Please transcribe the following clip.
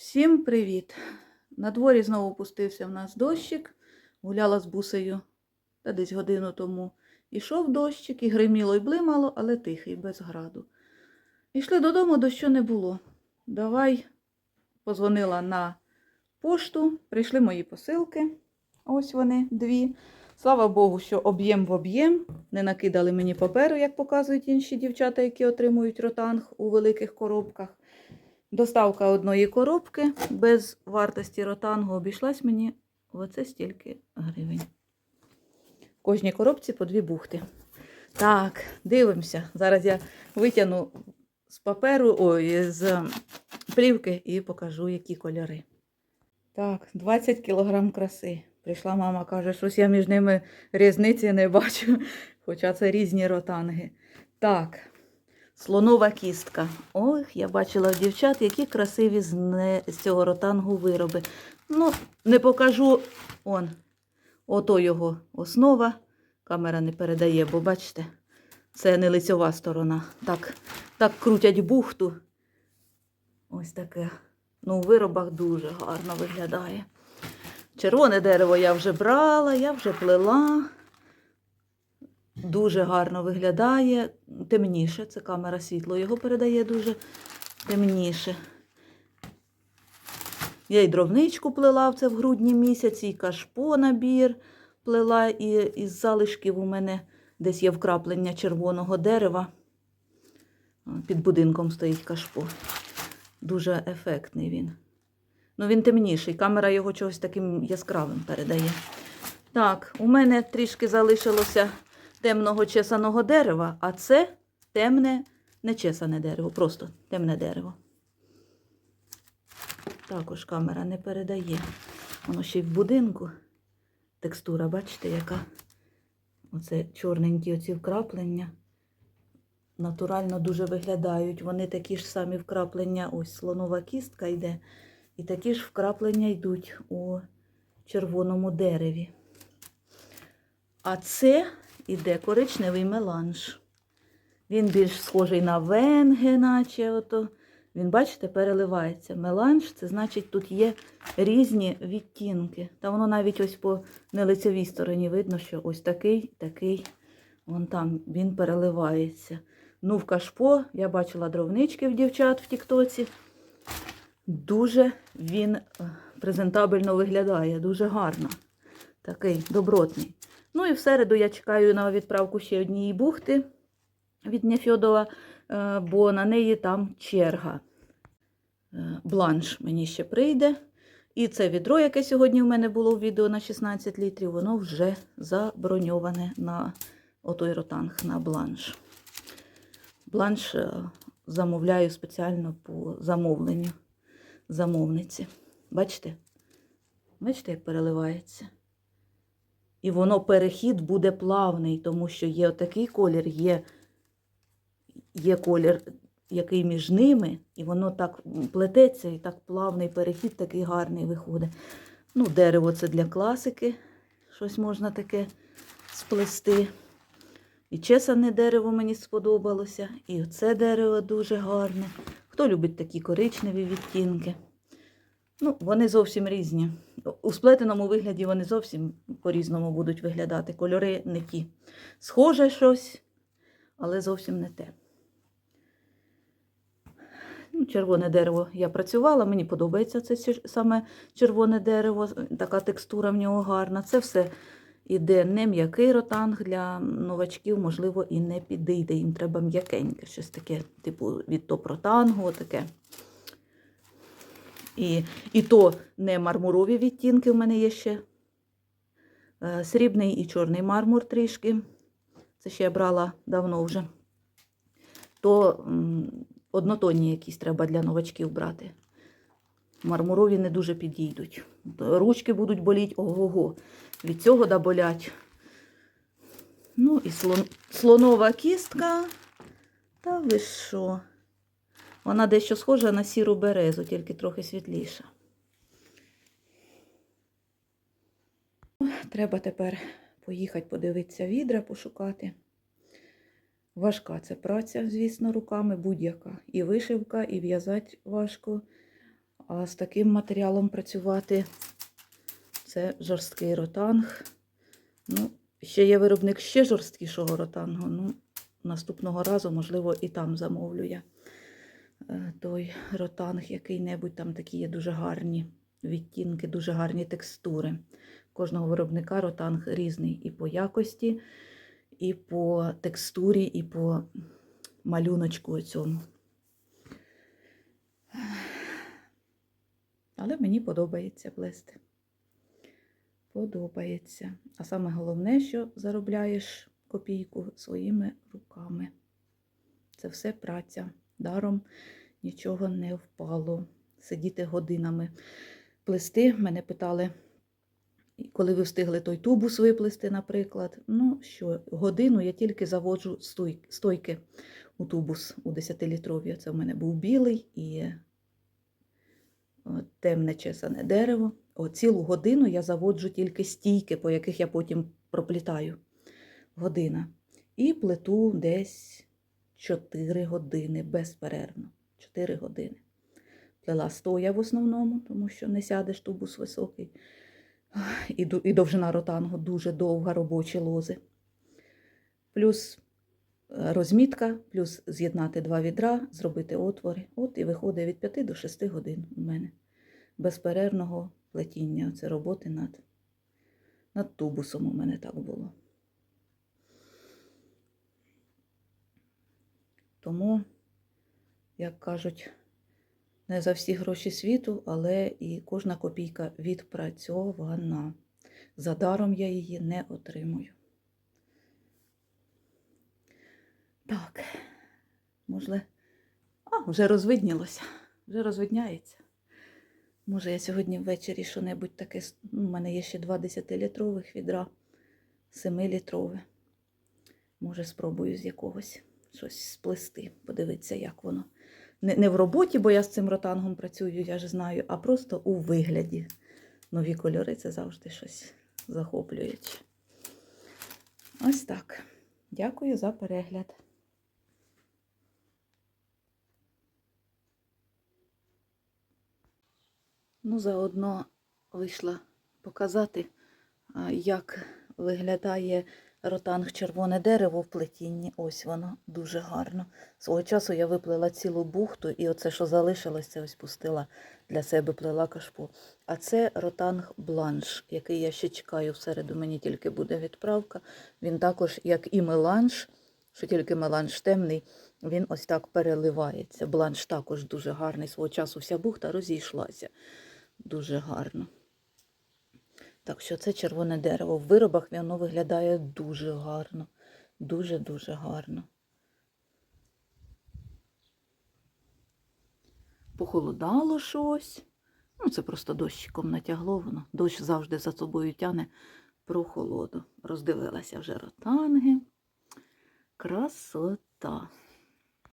Всім привіт! На дворі знову пустився в нас дощик. Гуляла з бусею та десь годину тому. Ішов дощик, і гриміло, і блимало, але тихий, без граду. Ішли додому, дощу не було. Давай позвонила на пошту, прийшли мої посилки. Ось вони, дві. Слава Богу, що об'єм в об'єм. Не накидали мені паперу, як показують інші дівчата, які отримують ротанг у великих коробках. Доставка одної коробки без вартості ротангу обійшлась мені в оце стільки гривень. В кожній коробці по дві бухти. Так, дивимося. Зараз я витягну з паперу, ой, з плівки і покажу, які кольори. Так, 20 кілограм краси. Прийшла мама, каже, щось я між ними різниці не бачу, хоча це різні ротанги. Так, Слонова кістка. Ох, я бачила в дівчат, які красиві з, з цього ротангу вироби. Ну, не покажу он. Ото його основа. Камера не передає, бо бачите, це не лицьова сторона. Так, так крутять бухту. Ось таке. Ну, у виробах дуже гарно виглядає. Червоне дерево я вже брала, я вже плела. Дуже гарно виглядає, темніше. Це камера світло його передає дуже темніше. Я і дровничку плела це в грудні місяці, і кашпо набір плела, і із залишків у мене десь є вкраплення червоного дерева. Під будинком стоїть кашпо. Дуже ефектний він. Ну, він темніший. Камера його чогось таким яскравим передає. Так, у мене трішки залишилося темного чесаного дерева, а це темне нечесане дерево, просто темне дерево. Також камера не передає. Воно ще й в будинку. Текстура, бачите, яка? Оце чорненькі оці вкраплення. Натурально дуже виглядають. Вони такі ж самі вкраплення, ось слонова кістка йде. І такі ж вкраплення йдуть у червоному дереві. А це іде коричневий меланж. Він більш схожий на венге, наче ото. Він, бачите, переливається. Меланж це значить, тут є різні відтінки. Та воно навіть ось по нелицевій стороні видно, що ось такий, такий, вон там він переливається. Ну, в кашпо я бачила дровнички в дівчат в Тіктоці. Дуже він е, презентабельно виглядає, дуже гарно. Такий добротний. Ну і в середу я чекаю на відправку ще однієї бухти від Нефьодова, е, бо на неї там черга. Е, Бланш мені ще прийде. І це відро, яке сьогодні в мене було в відео на 16 літрів, воно вже заброньоване на отой ротанг, на бланш. Бланш е, замовляю спеціально по замовленню замовниці. Бачите? Бачите, як переливається? І воно перехід буде плавний, тому що є отакий колір, є, є колір, який між ними, і воно так плететься, і так плавний перехід такий гарний виходить. Ну, дерево це для класики. Щось можна таке сплести. І чесане дерево мені сподобалося, і оце дерево дуже гарне. Хто любить такі коричневі відтінки? Ну, вони зовсім різні. У сплетеному вигляді вони зовсім по-різному будуть виглядати. Кольори не ті. Схоже щось, але зовсім не те. Ну, Червоне дерево я працювала, мені подобається це саме червоне дерево, така текстура в нього гарна. Це все іде не м'який ротанг для новачків, можливо, і не підійде. Їм треба м'якеньке, щось таке, типу від топ-ротангу, таке. І, і то не мармурові відтінки в мене є ще. Е, Срібний і чорний мармур трішки. Це ще я брала давно вже. То однотонні якісь треба для новачків брати. Мармурові не дуже підійдуть. Ручки будуть боліти ого-го. Від цього да болять. Ну і слон... слонова кістка. Та ви що? Вона дещо схожа на сіру березу, тільки трохи світліша. Треба тепер поїхати подивитися відра, пошукати. Важка це праця, звісно, руками будь-яка. І вишивка, і в'язати важко. А з таким матеріалом працювати це жорсткий ротанг. Ну, ще є виробник ще жорсткішого ротангу. Ну, наступного разу, можливо, і там замовлю я той ротанг, який-небудь там такі є дуже гарні відтінки, дуже гарні текстури. Кожного виробника ротанг різний і по якості, і по текстурі, і по малюночку цьому. Але мені подобається плести. Подобається. А саме головне, що заробляєш копійку своїми руками. Це все праця. Даром нічого не впало. Сидіти годинами. Плести, мене питали, коли ви встигли той тубус виплести, наприклад. Ну що, годину я тільки заводжу стойки, у тубус у 10-літрові. Це в мене був білий і темне чесане дерево. О, цілу годину я заводжу тільки стійки, по яких я потім проплітаю. Година. І плету десь 4 години безперервно. 4 години. Плела стоя в основному, тому що не сядеш тубус високий. І, і довжина ротангу дуже довга, робочі лози. Плюс е, розмітка, плюс з'єднати два відра, зробити отвори. От і виходить від 5 до 6 годин у мене безперервного плетіння. Це роботи над, над тубусом у мене так було. Тому, як кажуть, не за всі гроші світу, але і кожна копійка відпрацьована. За даром я її не отримую. Так, може, а, вже розвиднілося, вже розвидняється. Може, я сьогодні ввечері що-небудь таке. ну, У мене є ще два 10-літрових відра, 7-літрове. Може, спробую з якогось щось сплести, подивитися, як воно. Не, не в роботі, бо я з цим ротангом працюю, я ж знаю, а просто у вигляді. Нові кольори це завжди щось захоплююче. Ось так. Дякую за перегляд. Ну, заодно вийшла показати, як виглядає ротанг червоне дерево в плетінні. Ось воно дуже гарно. Свого часу я виплела цілу бухту, і оце, що залишилось, це ось пустила для себе плела кашпо. А це ротанг бланш, який я ще чекаю. В середу мені тільки буде відправка. Він також, як і меланж, що тільки меланж темний, він ось так переливається. Бланш також дуже гарний. Свого часу вся бухта розійшлася. Дуже гарно. Так що це червоне дерево. В виробах воно виглядає дуже гарно. Дуже-дуже гарно. Похолодало щось. Ну, це просто дощиком натягло воно. Дощ завжди за собою тяне прохолоду. Роздивилася вже ротанги. Красота.